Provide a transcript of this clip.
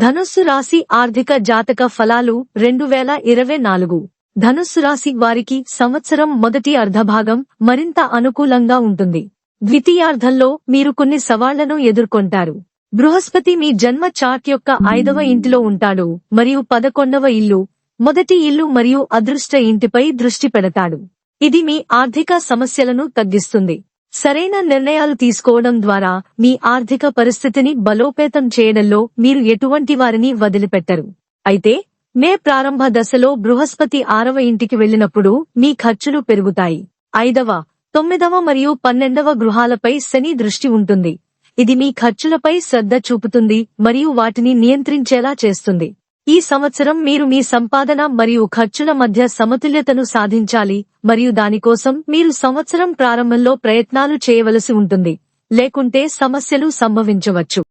ధనుస్సు రాశి ఆర్థిక జాతక ఫలాలు రెండు వేల ఇరవై నాలుగు. ధనుస్సు రాశి వారికి సంవత్సరం మొదటి అర్ధభాగం మరింత అనుకూలంగా ఉంటుంది. ద్వితీయార్థంలో మీరు కొన్ని సవాళ్ళను ఎదుర్కొంటారు. బృహస్పతి మీ జన్మ చార్ట్ యొక్క ఐదవ ఇంటిలో ఉంటాడు మరియు పదకొండవ ఇల్లు మొదటి ఇల్లు మరియు అదృష్ట ఇంటిపై దృష్టి పెడతాడు. ఇది మీ ఆర్థిక సమస్యలను తగ్గిస్తుంది. సరైన నిర్ణయాలు తీసుకోవడం ద్వారా మీ ఆర్థిక పరిస్థితిని బలోపేతం చేయడంలో మీరు ఎటువంటి వారిని వదిలిపెట్టరు. అయితే మే ప్రారంభ దశలో బృహస్పతి ఆరవ ఇంటికి వెళ్ళినప్పుడు మీ ఖర్చులు పెరుగుతాయి. ఐదవ తొమ్మిదవ మరియు పన్నెండవ గృహాలపై శని దృష్టి ఉంటుంది. ఇది మీ ఖర్చులపై శ్రద్ధ చూపుతుంది మరియు వాటిని నియంత్రించేలా చేస్తుంది. ఈ సంవత్సరం మీరు మీ సంపాదన మరియు ఖర్చుల మధ్య సమతుల్యతను సాధించాలి మరియు దానికోసం మీరు సంవత్సరం ప్రారంభంలో ప్రయత్నాలు చేయవలసి ఉంటుంది. లేకుంటే సమస్యలు సంభవించవచ్చు.